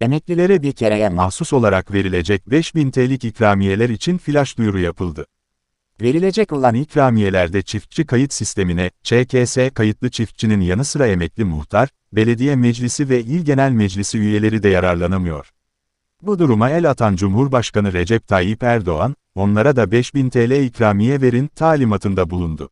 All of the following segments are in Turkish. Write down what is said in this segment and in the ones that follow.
Emeklilere bir kereye mahsus olarak verilecek 5000 TL'lik ikramiyeler için flash duyuru yapıldı. Verilecek olan ikramiyelerde çiftçi kayıt sistemine, ÇKS kayıtlı çiftçinin yanı sıra emekli muhtar, belediye meclisi ve il genel meclisi üyeleri de yararlanamıyor. Bu duruma el atan Cumhurbaşkanı Recep Tayyip Erdoğan, onlara da 5000 TL ikramiye verin talimatında bulundu.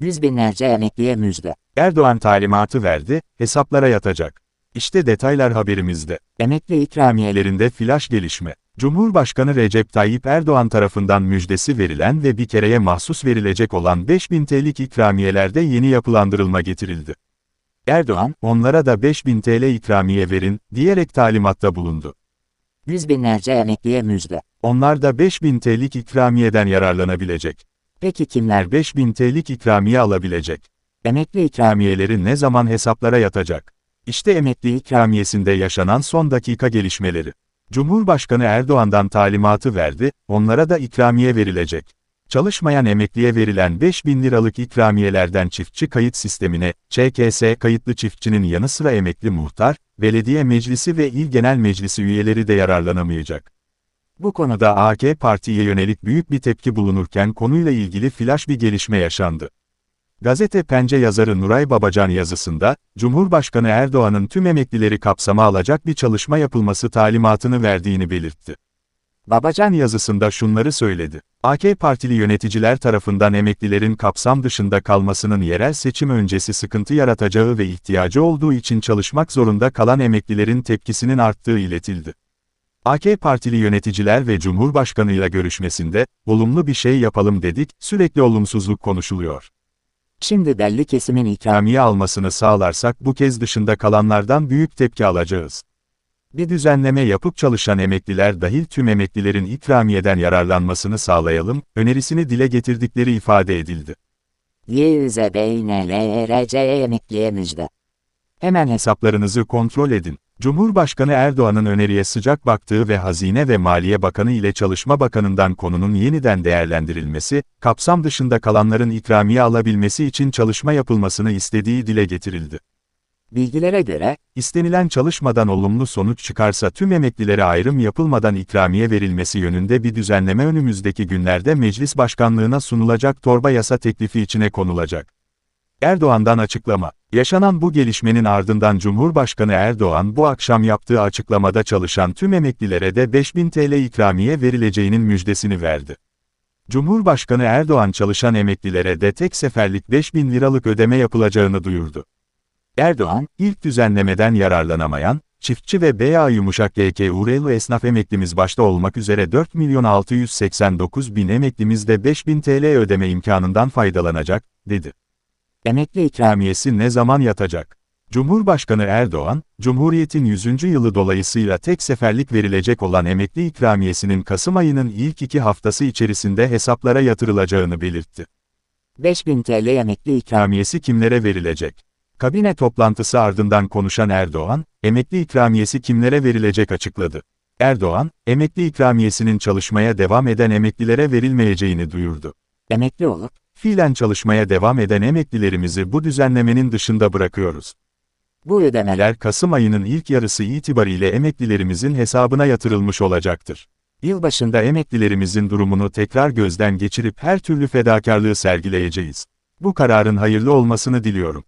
Yüz binlerce emekliye müjde. Erdoğan talimatı verdi, hesaplara yatacak. İşte detaylar haberimizde. Emekli ikramiye Üyelerinde flash gelişme. Cumhurbaşkanı Recep Tayyip Erdoğan tarafından müjdesi verilen ve bir kereye mahsus verilecek olan 5000 TL'lik ikramiyelerde yeni yapılandırılma getirildi. Erdoğan, onlara da 5000 TL ikramiye verin, diyerek talimatta bulundu. yüz binlerce emekliye müjde. Onlar da 5000 TL'lik ikramiyeden yararlanabilecek. Peki kimler? 5000 TL'lik ikramiye alabilecek. Emekli ikramiye İkramiyeleri ne zaman hesaplara yatacak? İşte emekli ikramiyesinde yaşanan son dakika gelişmeleri. Cumhurbaşkanı Erdoğan'dan talimatı verdi, onlara da ikramiye verilecek. Çalışmayan emekliye verilen 5000 liralık ikramiyelerden çiftçi kayıt sistemine, ÇKS kayıtlı çiftçinin yanı sıra emekli muhtar, belediye meclisi ve il genel meclisi üyeleri de yararlanamayacak. Bu konuda AK Parti'ye yönelik büyük bir tepki bulunurken konuyla ilgili flash bir gelişme yaşandı. Gazete Pence yazarı Nuray Babacan yazısında, Cumhurbaşkanı Erdoğan'ın tüm emeklileri kapsama alacak bir çalışma yapılması talimatını verdiğini belirtti. Babacan yazısında şunları söyledi. AK Partili yöneticiler tarafından emeklilerin kapsam dışında kalmasının yerel seçim öncesi sıkıntı yaratacağı ve ihtiyacı olduğu için çalışmak zorunda kalan emeklilerin tepkisinin arttığı iletildi. AK Partili yöneticiler ve Cumhurbaşkanıyla görüşmesinde, olumlu bir şey yapalım dedik, sürekli olumsuzluk konuşuluyor. Şimdi belli kesimin ikramiye almasını sağlarsak bu kez dışında kalanlardan büyük tepki alacağız. Bir düzenleme yapıp çalışan emekliler dahil tüm emeklilerin ikramiyeden yararlanmasını sağlayalım, önerisini dile getirdikleri ifade edildi. yüze beyne LRC emekliye müjde. Hemen hesaplarınızı kontrol edin. Cumhurbaşkanı Erdoğan'ın öneriye sıcak baktığı ve Hazine ve Maliye Bakanı ile Çalışma Bakanı'ndan konunun yeniden değerlendirilmesi, kapsam dışında kalanların ikramiye alabilmesi için çalışma yapılmasını istediği dile getirildi. Bilgilere göre, İstenilen çalışmadan olumlu sonuç çıkarsa tüm emeklilere ayrım yapılmadan ikramiye verilmesi yönünde bir düzenleme önümüzdeki günlerde meclis başkanlığına sunulacak torba yasa teklifi içine konulacak. Erdoğan'dan açıklama. Yaşanan bu gelişmenin ardından Cumhurbaşkanı Erdoğan bu akşam yaptığı açıklamada çalışan tüm emeklilere de 5000 TL ikramiye verileceğinin müjdesini verdi. Cumhurbaşkanı Erdoğan çalışan emeklilere de tek seferlik 5000 liralık ödeme yapılacağını duyurdu. Erdoğan, ilk düzenlemeden yararlanamayan, çiftçi ve BA Yumuşak GK Urelu esnaf emeklimiz başta olmak üzere 4 milyon 689 bin emeklimiz de 5000 TL ödeme imkanından faydalanacak, dedi. Emekli ikramiye İkramiyesi ne zaman yatacak? Cumhurbaşkanı Erdoğan, Cumhuriyet'in 100. yılı dolayısıyla tek seferlik verilecek olan emekli ikramiyesinin Kasım ayının ilk iki haftası içerisinde hesaplara yatırılacağını belirtti. 5000 TL emekli ikramiye İkramiyesi kimlere verilecek? Kabine toplantısı ardından konuşan Erdoğan, emekli ikramiyesi kimlere verilecek açıkladı. Erdoğan, emekli ikramiyesinin çalışmaya devam eden emeklilere verilmeyeceğini duyurdu. emekli olup, Fiilen çalışmaya devam eden emeklilerimizi bu düzenlemenin dışında bırakıyoruz. bu ödemeler Kasım ayının ilk yarısı itibariyle emeklilerimizin hesabına yatırılmış olacaktır. Yılbaşında emeklilerimizin durumunu tekrar gözden geçirip her türlü fedakarlığı sergileyeceğiz. Bu kararın hayırlı olmasını diliyorum.